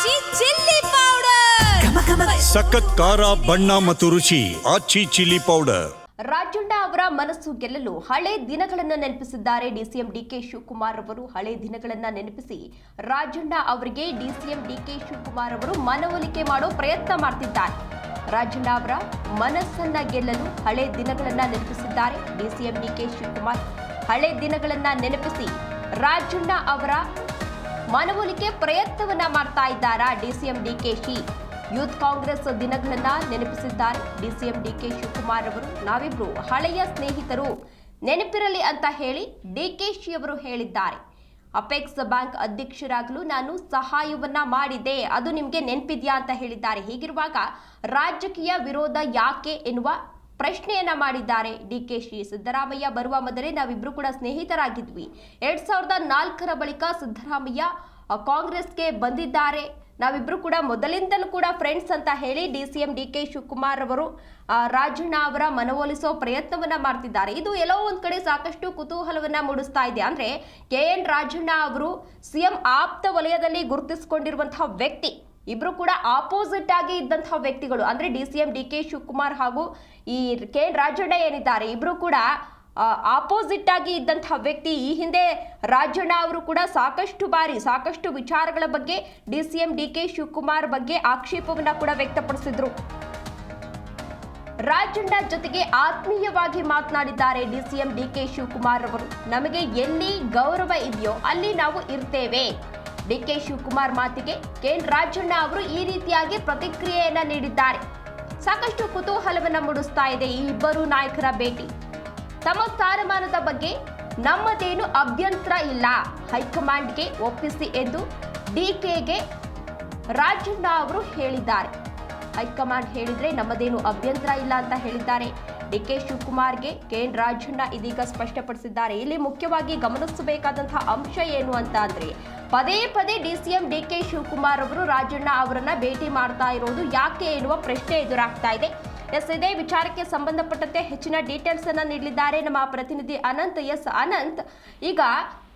ಆಚಿ chilli powder ಸಖತ್ ಖಾರ ಬಣ್ಣ ಮತ್ತು ರುಚಿ ಆಚಿ ಚಿಲ್ಲಿ ಪೌಡರ್ ರಾಜಣ್ಣ ಅವರ ಮನಸ್ಸು ಗೆಲ್ಲಲು ಹಳೆ ದಿನಗಳನ್ನು ನೆನಪಿಸಿದ್ದಾರೆ ಡಿಸಿಎಂ ಡಿಕೆ ಶಿವಕುಮಾರ್ ಅವರು. ಹಳೆ ದಿನಗಳನ್ನ ನೆನಪಿಸಿ ರಾಜಣ್ಣ ಅವರಿಗೆ ಡಿಸಿಎಂ ಡಿಕೆ ಶಿವಕುಮಾರ್ ಅವರು ಮನವೊಲಿಕೆ ಮಾಡೋ ಪ್ರಯತ್ನ ಮಾಡ್ತಿದ್ದಾರೆ. ರಾಜಣ್ಣ ಅವರ ಮನಸ್ಸನ್ನ ಗೆಲ್ಲಲು ಹಳೆ ದಿನಗಳನ್ನ ನೆನಪಿಸಿದ್ದಾರೆ ಡಿಸಿಎಂ ಡಿಕೆ ಶಿವಕುಮಾರ್. ಹಳೆ ದಿನಗಳನ್ನ ನೆನಪಿಸಿ ರಾಜಣ್ಣ ಅವರ ಮನವೊಲಿಕೆ ಪ್ರಯತ್ನವನ್ನ ಮಾಡ್ತಾ ಇದ್ದಾರಾ ಡಿಸಿಎಂ ಡಿಕೆಶಿ ಯೂತ್ ಕಾಂಗ್ರೆಸ್ ದಿನಗಳನ್ನ ನೆನಪಿಸಿದ್ದಾರೆ. ಡಿಸಿಎಂ ಡಿಕೆ ಶಿವಕುಮಾರ್ ಅವರು ನಾವಿಬ್ರು ಹಳೆಯ ಸ್ನೇಹಿತರು. ನೆನಪಿರಲಿ ಅಂತ ಹೇಳಿ ಡಿಕೆಶಿ ಅವರು ಹೇಳಿದ್ದಾರೆ. ಅಪೆಕ್ಸ್ ಬ್ಯಾಂಕ್ ಅಧ್ಯಕ್ಷರಾಗಲು ನಾನು ಸಹಾಯವನ್ನ ಮಾಡಿದೆ ಅದು ನಿಮಗೆ ನೆನಪಿದ್ಯಾ ಅಂತ ಹೇಳಿದ್ದಾರೆ. ಹೀಗಿರುವಾಗ ರಾಜಕೀಯ ವಿರೋಧ ಯಾಕೆ ಎನ್ನುವ ಪ್ರಶ್ನೆಯನ್ನ ಮಾಡಿದ್ದಾರೆ. ಡಿಕೆಶಿ ಸಿದ್ದರಾಮಯ್ಯ ಬರುವ ಮೊದಲೇ ನಾವಿಬ್ರು ಕೂಡ ಸ್ನೇಹಿತರಾಗಿದ್ವಿ. ಎರಡ್ ಸಾವಿರದ ನಾಲ್ಕರ ಬಳಿಕ ಸಿದ್ದರಾಮಯ್ಯ ಕಾಂಗ್ರೆಸ್ಗೆ ಬಂದಿದ್ದಾರೆ. ನಾವಿಬ್ರು ಕೂಡ ಮೊದಲಿಂದಲೂ ಕೂಡ ಫ್ರೆಂಡ್ಸ್ ಅಂತ ಹೇಳಿ D C M D K Shivakumar ಅವರು ರಾಜಣ್ಣ ಅವರ ಮನವೊಲಿಸೋ ಪ್ರಯತ್ನವನ್ನ ಮಾಡ್ತಿದ್ದಾರೆ. ಇದು ಎಲ್ಲೋ ಒಂದ್ ಕಡೆ ಸಾಕಷ್ಟು ಕುತೂಹಲವನ್ನ ಮೂಡಿಸ್ತಾ ಇದೆ. ಅಂದ್ರೆ ಕೆ ಎನ್ ರಾಜಣ್ಣ ಅವರು ಸಿಎಂ ಆಪ್ತ ವಲಯದಲ್ಲಿ ಗುರುತಿಸಿಕೊಂಡಿರುವಂತಹ ವ್ಯಕ್ತಿ. ಇಬ್ರು ಕೂಡ ಆಪೋಸಿಟ್ ಆಗಿ ಇದ್ದಂತಹ ವ್ಯಕ್ತಿಗಳು, ಅಂದ್ರೆ D C M D K Shivakumar ಹಾಗೂ ಈ ಕೆ ರಾಜಣ್ಣ ಏನಿದ್ದಾರೆ, ಇಬ್ರು ಕೂಡ ಆಪೋಸಿಟ್ ಆಗಿ ಇದ್ದಂತಹ ವ್ಯಕ್ತಿ. ಈ ಹಿಂದೆ ರಾಜಣ್ಣ ಅವರು ಕೂಡ ಸಾಕಷ್ಟು ಬಾರಿ, ಸಾಕಷ್ಟು ವಿಚಾರಗಳ ಬಗ್ಗೆ D C M D K Shivakumar ಬಗ್ಗೆ ಆಕ್ಷೇಪವನ್ನ ಕೂಡ ವ್ಯಕ್ತಪಡಿಸಿದ್ರು. ರಾಜಣ್ಣ ಜೊತೆಗೆ ಆತ್ಮೀಯವಾಗಿ ಮಾತನಾಡಿದ್ದಾರೆ D C M D K Shivakumar ಅವರು. ನಮಗೆ ಎಲ್ಲಿ ಗೌರವ ಇದೆಯೋ ಅಲ್ಲಿ ನಾವು ಇರ್ತೇವೆ. ಡಿಕೆ ಶಿವಕುಮಾರ್ ಮಾತಿಗೆ ಕೆಎನ್ ರಾಜಣ್ಣ ಅವರು ಈ ರೀತಿಯಾಗಿ ಪ್ರತಿಕ್ರಿಯೆಯನ್ನ ನೀಡಿದ್ದಾರೆ. ಸಾಕಷ್ಟು ಕುತೂಹಲವನ್ನ ಮೂಡಿಸ್ತಾ ಇದೆ ಈ ಇಬ್ಬರು ನಾಯಕರ ಭೇಟಿ. ತಮ್ಮ ಸ್ಥಾನಮಾನದ ಬಗ್ಗೆ ನಮ್ಮದೇನು ಅಭ್ಯಂತರ ಇಲ್ಲ. ಹೈಕಮಾಂಡ್ಗೆ ಒಪ್ಪಿಸಿ ಎಂದು ಡಿಕೆಗೆ ರಾಜಣ್ಣ ಅವರು ಹೇಳಿದ್ದಾರೆ. ಹೈಕಮಾಂಡ್ ಹೇಳಿದ್ರೆ ನಮ್ಮದೇನು ಅಭ್ಯಂತರ ಇಲ್ಲ ಅಂತ ಹೇಳಿದ್ದಾರೆ. ಡಿಕೆ ಶಿವಕುಮಾರ್ಗೆ ಕೆ ಎನ್ ರಾಜಣ್ಣ ಇದೀಗ ಸ್ಪಷ್ಟಪಡಿಸಿದ್ದಾರೆ. ಇಲ್ಲಿ ಮುಖ್ಯವಾಗಿ ಗಮನಿಸಬೇಕಾದಂತಹ ಅಂಶ ಏನು ಅಂತ ಅಂದ್ರೆ, ಪದೇ ಪದೇ ಡಿಸಿಎಂ ಡಿಕೆ ಶಿವಕುಮಾರ್ ಅವರು ರಾಜಣ್ಣ ಅವರನ್ನ ಭೇಟಿ ಮಾಡ್ತಾ ಇರೋದು ಯಾಕೆ ಎನ್ನುವ ಪ್ರಶ್ನೆ ಎದುರಾಗ್ತಾ ಇದೆ. ಎಸ್, ಇದೇ ವಿಚಾರಕ್ಕೆ ಸಂಬಂಧಪಟ್ಟಂತೆ ಹೆಚ್ಚಿನ ಡೀಟೇಲ್ಸ್ ಅನ್ನ ನೀಡಲಿದ್ದಾರೆ. ನಮ್ಮ ಪ್ರತಿನಿಧಿ ಅನಂತ್, ಎಸ್, ಅನಂತ್, ಈಗ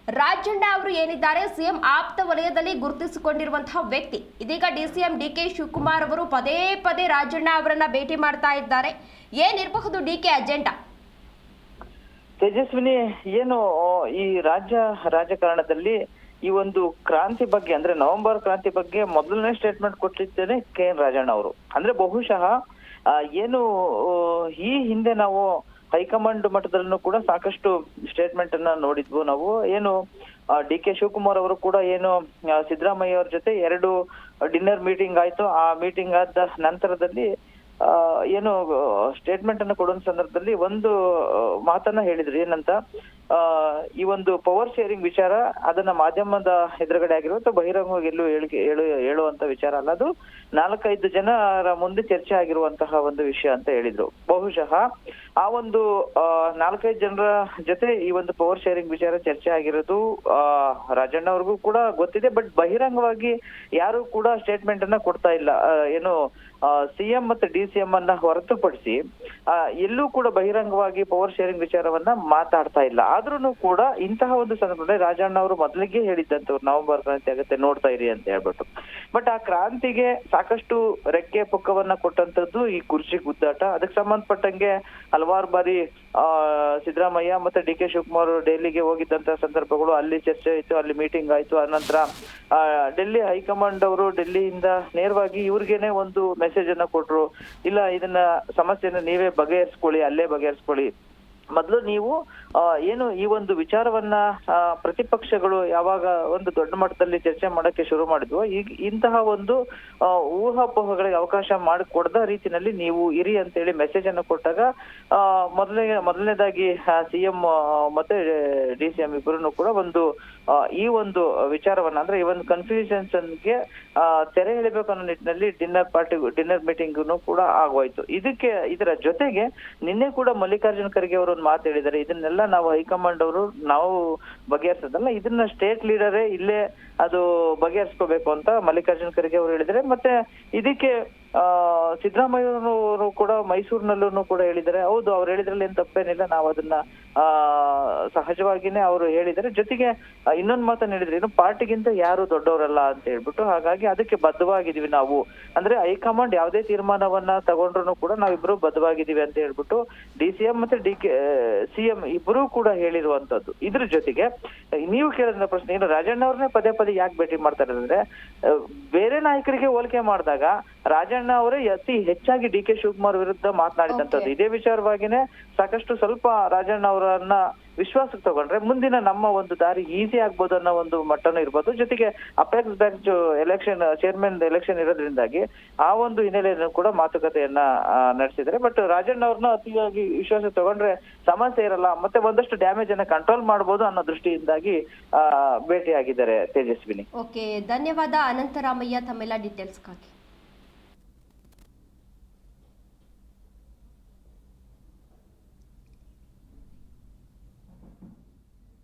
ರಾಜಣ್ಣ ಅವರು ಏನಿದ್ದಾರೆ, ಸಿಎಂ ಆಪ್ತ ವಲಯದಲ್ಲಿ ಗುರುತಿಸಿಕೊಂಡಿರುವಂತಹ ವ್ಯಕ್ತಿ. ಇದೀಗ ಡಿಸಿಎಂ ಡಿ ಕೆ ಶಿವಕುಮಾರ್ ಅವರು ಪದೇ ಪದೇ ರಾಜಣ್ಣ ಅವರನ್ನ ಭೇಟಿ ಮಾಡ್ತಾ ಇದ್ದಾರೆ. ಏನಿರಬಹುದು ಡಿ ಕೆ ಅಜೆಂಡಾ? ತೇಜಸ್ವಿನಿ, ಏನು ಈ ರಾಜ್ಯ ರಾಜಕಾರಣದಲ್ಲಿ ಈ ಒಂದು ಕ್ರಾಂತಿ ಬಗ್ಗೆ, ಅಂದ್ರೆ ನವೆಂಬರ್ ಕ್ರಾಂತಿ ಬಗ್ಗೆ ಮೊದಲನೇ ಸ್ಟೇಟ್ಮೆಂಟ್ ಕೊಟ್ಟಿದ್ದೇನೆ ಕೆ ಎನ್ ರಾಜಣ್ಣ ಅವರು. ಅಂದ್ರೆ ಬಹುಶಃ ಏನು ಈ ಹಿಂದೆ ನಾವು ಹೈಕಮಾಂಡ್ ಮಟ್ಟದಲ್ಲೂ ಕೂಡ ಸಾಕಷ್ಟು ಸ್ಟೇಟ್ಮೆಂಟ್ ಅನ್ನ ನೋಡಿದ್ವು ನಾವು. ಏನು ಡಿ ಕೆ ಶಿವಕುಮಾರ್ ಅವರು ಕೂಡ ಏನು ಸಿದ್ದರಾಮಯ್ಯ ಅವ್ರ ಜೊತೆ ಎರಡು ಡಿನ್ನರ್ ಮೀಟಿಂಗ್ ಆಯ್ತು. ಆ ಮೀಟಿಂಗ್ ಆದ ನಂತರದಲ್ಲಿ ಏನು ಸ್ಟೇಟ್ಮೆಂಟ್ ಅನ್ನು ಕೊಡುವ ಸಂದರ್ಭದಲ್ಲಿ ಒಂದು ಮಾತನ್ನ ಹೇಳಿದ್ರು. ಏನಂತ ಈ ಒಂದು ಪವರ್ ಶೇರಿಂಗ್ ವಿಚಾರ ಅದನ್ನ ಮಾಧ್ಯಮದ ಎದುರುಗಡೆ ಆಗಿರುವಂತ ಬಹಿರಂಗವಾಗಿ ಎಲ್ಲೂ ಹೇಳು, ಹೇಳುವಂತ ವಿಚಾರ ಅಲ್ಲ. ಅದು ನಾಲ್ಕೈದು ಜನರ ಮುಂದೆ ಚರ್ಚೆ ಆಗಿರುವಂತಹ ಒಂದು ವಿಷಯ ಅಂತ ಹೇಳಿದ್ರು. ಬಹುಶಃ ಆ ಒಂದು ನಾಲ್ಕೈದು ಜನರ ಜೊತೆ ಈ ಒಂದು ಪವರ್ ಶೇರಿಂಗ್ ವಿಚಾರ ಚರ್ಚೆ ಆಗಿರೋದು, ಆ ರಾಜಣ್ಣ ಅವ್ರಿಗೂ ಕೂಡ ಗೊತ್ತಿದೆ. ಬಟ್ ಬಹಿರಂಗವಾಗಿ ಯಾರು ಕೂಡ ಸ್ಟೇಟ್ಮೆಂಟ್ ಅನ್ನ ಕೊಡ್ತಾ ಇಲ್ಲ. ಏನು ಸಿಎಂ ಮತ್ತೆ ಡಿ ಸಿ ಎಂ ಅನ್ನ ಹೊರತುಪಡಿಸಿ ಎಲ್ಲೂ ಕೂಡ ಬಹಿರಂಗವಾಗಿ ಪವರ್ ಶೇರಿಂಗ್ ವಿಚಾರವನ್ನ ಮಾತಾಡ್ತಾ ಇಲ್ಲ. ಆದ್ರೂ ಕೂಡ ಇಂತಹ ಒಂದು ಸಂದರ್ಭದಲ್ಲಿ ರಾಜಣ್ಣ ಅವರು ಮೊದಲಿಗೆ ಹೇಳಿದ್ದಂತ ನವೆಂಬರ್ ಕ್ರಾಂತಿ ಆಗುತ್ತೆ, ನೋಡ್ತಾ ಇರಿ ಅಂತ ಹೇಳ್ಬಿಟ್ಟು. ಬಟ್ ಆ ಕ್ರಾಂತಿಗೆ ಸಾಕಷ್ಟು ರೆಕ್ಕೆ ಪುಕ್ಕವನ್ನ ಕೊಟ್ಟಂತದ್ದು ಈ ಕುರ್ಚಿ ಗುದ್ದಾಟ ಅದಕ್ಕೆ ಸಂಬಂಧಪಟ್ಟಂಗೆ ಹಲವಾರು ಬಾರಿ ಸಿದ್ದರಾಮಯ್ಯ ಮತ್ತೆ ಡಿ ಕೆ ಶಿವಕುಮಾರ್ ಡೆಲ್ಲಿಗೆ ಹೋಗಿದ್ದಂತ ಸಂದರ್ಭಗಳು, ಅಲ್ಲಿ ಚರ್ಚೆ ಆಯ್ತು, ಅಲ್ಲಿ ಮೀಟಿಂಗ್ ಆಯ್ತು. ಆನಂತರ ಡೆಲ್ಲಿ ಹೈಕಮಾಂಡ್ ಅವರು ಡೆಲ್ಲಿಯಿಂದ ನೇರವಾಗಿ ಇವ್ರಿಗೇನೆ ಒಂದು ಮೆಸೇಜ್ ಅನ್ನ ಕೊಟ್ರು. ಇಲ್ಲ, ಇದನ್ನ ಸಮಸ್ಯೆನ ನೀವೇ ಬಗೆಹರಿಸ್ಕೊಳ್ಳಿ, ಅಲ್ಲೇ ಬಗೆಹರಿಸ್ಕೊಳ್ಳಿ. ಮೊದಲು ನೀವು ಏನು ಈ ಒಂದು ವಿಚಾರವನ್ನ ಪ್ರತಿಪಕ್ಷಗಳು ಯಾವಾಗ ಒಂದು ದೊಡ್ಡ ಮಟ್ಟದಲ್ಲಿ ಚರ್ಚೆ ಮಾಡಕ್ಕೆ ಶುರು ಮಾಡಿದ್ವು ಈಗ ಇಂತಹ ಒಂದು ಊಹಾಪೋಹಗಳಿಗೆ ಅವಕಾಶ ಮಾಡಿಕೊಡದ ರೀತಿನಲ್ಲಿ ನೀವು ಇರಿ ಅಂತೇಳಿ ಮೆಸೇಜ್ ಅನ್ನು ಕೊಟ್ಟಾಗ ಮೊದಲನೇ ಮೊದಲನೇದಾಗಿ ಸಿಎಂ ಮತ್ತೆ ಡಿ ಸಿ ಎಂ ಇಬ್ಬರು ಕೂಡ ಒಂದು ಈ ಒಂದು ವಿಚಾರವನ್ನ ಅಂದ್ರೆ ಈ ಒಂದು ಕನ್ಫ್ಯೂಷನ್ಸ್ಗೆ ಆ, ತೆರೆ ಎಳಿಬೇಕು ಅನ್ನೋ ನಿಟ್ಟಿನಲ್ಲಿ ಡಿನ್ನರ್ ಪಾರ್ಟಿ ಡಿನ್ನರ್ ಮೀಟಿಂಗ್ ಕೂಡ ಆಗೋಯ್ತು. ಇದಕ್ಕೆ ಇದರ ಜೊತೆಗೆ ನಿನ್ನೆ ಕೂಡ ಮಲ್ಲಿಕಾರ್ಜುನ ಖರ್ಗೆ ಅವರು ಒಂದು ಮಾತು ಹೇಳಿದ್ದಾರೆ. ಇದನ್ನೆಲ್ಲ ನಾವು ಹೈಕಮಾಂಡ್ ಅವರು ನಾವು ಬಗೆಹರಿಸೋದಲ್ಲ, ಇದನ್ನ ಸ್ಟೇಟ್ ಲೀಡರೇ ಇಲ್ಲೇ ಅದು ಬಗೆಹರಿಸ್ಕೋಬೇಕು ಅಂತ ಮಲ್ಲಿಕಾರ್ಜುನ ಖರ್ಗೆ ಅವರು ಹೇಳಿದ್ರೆ ಮತ್ತೆ ಇದಕ್ಕೆ ಸಿದ್ದರಾಮಯ್ಯನವರು ಕೂಡ ಮೈಸೂರಿನಲ್ಲೂ ಕೂಡ ಹೇಳಿದ್ದಾರೆ. ಹೌದು, ಅವ್ರು ಹೇಳಿದ್ರಲ್ಲಿ ಏನ್ ತಪ್ಪೇನಿಲ್ಲ. ನಾವು ಅದನ್ನ ಸಹಜವಾಗಿನೇ ಅವರು ಹೇಳಿದ್ದಾರೆ. ಜೊತೆಗೆ ಇನ್ನೊಂದು ಮಾತನ್ನ ಹೇಳಿದ್ರೆ, ಇನ್ನು ಪಾರ್ಟಿಗಿಂತ ಯಾರು ದೊಡ್ಡವರಲ್ಲ ಅಂತ ಹೇಳ್ಬಿಟ್ಟು, ಹಾಗಾಗಿ ಅದಕ್ಕೆ ಬದ್ಧವಾಗಿದೀವಿ ನಾವು. ಅಂದ್ರೆ ಹೈಕಮಾಂಡ್ ಯಾವುದೇ ತೀರ್ಮಾನವನ್ನ ತಗೊಂಡ್ರು ಕೂಡ ನಾವಿಬ್ರು ಬದ್ಧವಾಗಿದ್ದೀವಿ ಅಂತ ಹೇಳ್ಬಿಟ್ಟು, ಡಿ ಸಿ ಎಂ ಮತ್ತೆ ಡಿ ಕೆ ಸಿ ಎಂ ಇಬ್ಬರೂ ಕೂಡ ಹೇಳಿರುವಂತದ್ದು. ಇದ್ರ ಜೊತೆಗೆ, ನೀವು ಕೇಳಿದ ಪ್ರಶ್ನೆ ಏನು ರಾಜಣ್ಣ ಅವ್ರನ್ನೇ ಪದೇ ಪದೇ ಯಾಕೆ ಭೇಟಿ ಮಾಡ್ತಾರೆ ಅಂದ್ರೆ ಬೇರೆ ನಾಯಕರಿಗೆ ಹೋಲಿಕೆ ಮಾಡಿದಾಗ, ರಾಜಣ್ಣ ಅವರೇ ಅತಿ ಹೆಚ್ಚಾಗಿ ಡಿ ಕೆ ಶಿವಕುಮಾರ್ ವಿರುದ್ಧ ಮಾತನಾಡಿದಂತದ್ದು ಇದೇ ವಿಚಾರವಾಗಿನೇ ಸಾಕಷ್ಟು ಸ್ವಲ್ಪ ರಾಜಣ್ಣ ಅವರನ್ನ ವಿಶ್ವಾಸಕ್ಕೆ ತಗೊಂಡ್ರೆ ಮುಂದಿನ ನಮ್ಮ ಒಂದು ದಾರಿ ಈಸಿ ಆಗ್ಬೋದು ಅನ್ನೋ ಒಂದು ಮಟ್ಟನೂ ಇರ್ಬೋದು. ಜೊತೆಗೆ apex bank election chairman election ಇರೋದ್ರಿಂದಾಗಿ ಆ ಒಂದು ಹಿನ್ನೆಲೆಯನ್ನು ಕೂಡ ಮಾತುಕತೆಯನ್ನ ನಡೆಸಿದ್ರೆ ನಡೆಸಿದ್ದಾರೆ. ಬಟ್ ರಾಜಣ್ಣ ಅವ್ರನ್ನ ಅತಿಯಾಗಿ ವಿಶ್ವಾಸ ತಗೊಂಡ್ರೆ ಸಮಸ್ಯೆ ಇರಲ್ಲ. ಮತ್ತೆ ಒಂದಷ್ಟು ಡ್ಯಾಮೇಜ್ ಅನ್ನ ಕಂಟ್ರೋಲ್ ಮಾಡಬಹುದು ಅನ್ನೋ ದೃಷ್ಟಿಯಿಂದಾಗಿ ಆ ಭೇಟಿಯಾಗಿದ್ದಾರೆ ತೇಜಸ್ವಿನಿ. ಓಕೆ ಧನ್ಯವಾದ. ಅನಂತರಾಮಯ್ಯ ತಮ್ಮೆಲ್ಲ ಡೀಟೇಲ್ಸ್ಗಾಗಿ